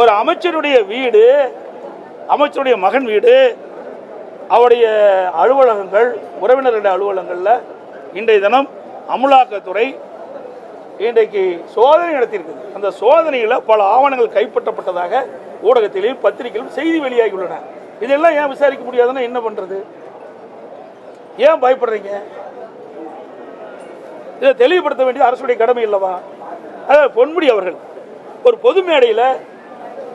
ஒரு அமைச்சருடைய வீடு அமைச்சருடைய மகன் வீடு அவருடைய அலுவலகங்கள் உறவினர்களுடைய அலுவலகங்களில் இன்றைய தினம் அமலாக்கத்துறை இன்றைக்கு சோதனை நடத்தியிருக்குது. அந்த சோதனையில் பல ஆவணங்கள் கைப்பற்றப்பட்டதாக ஊடகத்திலும் பத்திரிகையிலும் செய்தி வெளியாகியுள்ளன. இதெல்லாம் ஏன் விசாரிக்க முடியாதுன்னா என்ன பண்ணுறது ஏன் பயப்படுறீங்க? இதை தெளிவுபடுத்த வேண்டியது அரசுடைய கடமை இல்லவா அதாவது பொன்முடி அவர்கள் ஒரு பொது மேடையில்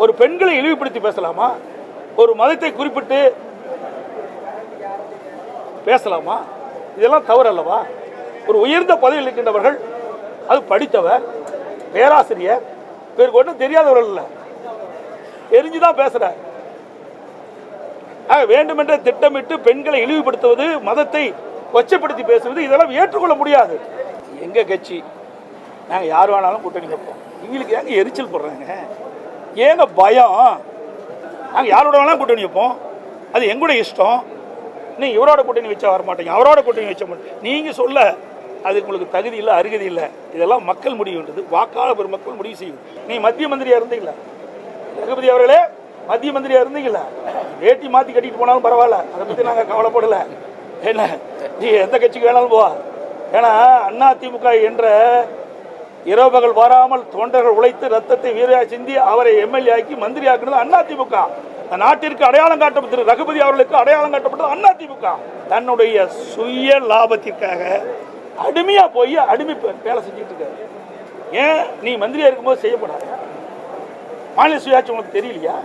ஒரு பெண்களை இழிவுபடுத்தி பேசலாமா? ஒரு மதத்தை குறிப்பிட்டு பேசலாமா? இதெல்லாம் தவறு அல்லவா ஒரு உயர்ந்த பதவியில் இருக்கின்றவர்கள் அது படித்தவர் பேராசிரியர் பேருக்கு ஒன்றும் தெரியாதவர்கள் இல்லை. தெரிஞ்சுதான் பேசுற ஆக வேண்டுமென்ற திட்டமிட்டு பெண்களை இழிவுபடுத்துவது மதத்தை கொச்சப்படுத்தி பேசுவது இதெல்லாம் ஏற்றுக்கொள்ள முடியாது. எங்க கட்சி? நாங்கள் யார் வேணாலும் கூட்டணி வைப்போம். எங்களுக்கு ஏங்க எரிச்சல் போடுறாங்க? ஏங்க பயம்? நாங்கள் யாரோட வேணாலும் கூட்டணி வைப்போம். அது எங்களுடைய இஷ்டம். நீ இவரோட கூட்டணி வச்சா வர மாட்டீங்க. அவரோட கூட்டணி வச்ச மாட்டேங்க நீங்கள் சொல்ல அதுக்கு உங்களுக்கு தகுதி இல்லை அருகதி இல்லை. இதெல்லாம் மக்கள் முடிவுன்றது வாக்காளர் பெருமக்கள் முடிவு செய்யும். நீ மத்திய மந்திரியாக இருந்தீங்களா? ரகுபதி அவர்களே மத்திய மந்திரியாக இருந்தீங்களா? வேட்டி மாற்றி கட்டிட்டு போனாலும் பரவாயில்ல. அதை பற்றி நாங்கள் கவலைப்படல. என்ன? நீ எந்த கட்சிக்கு வேணாலும் போவா. ஏன்னா அண்ணா திமுக என்ற இரவு பகல் வராமல் தொண்டர்கள் உழைத்து ரத்தத்தை வீரையா சிந்தி அவரை எம்எல்ஏ ஆக்கி மந்திரி ஆக்கினது அண்ணா நாட்டிற்கு அடையாளம் காட்டப்பட்டது ரகுபதி அவர்களுக்கு அடையாளம் காட்டப்பட்டது அண்ணா திமுக தன்னுடைய சுய லாபத்திற்காக அடிமையா போய் அடிமை வேலை செஞ்சுட்டு இருக்காரு. ஏன்? நீ மந்திரியா இருக்கும்போது செய்யப்படாது. மாநில சுயாட்சி உனக்கு தெரியலையா?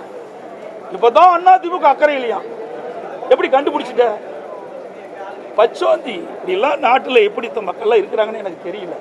இப்பதான் அண்ணா திமுக அக்கறை இல்லையா? எப்படி கண்டுபிடிச்சிட்ட? பச்சோந்தி இப்படிலாம் நாட்டில் எப்படித்த மக்கள்லாம் இருக்கிறாங்கன்னு எனக்கு தெரியல.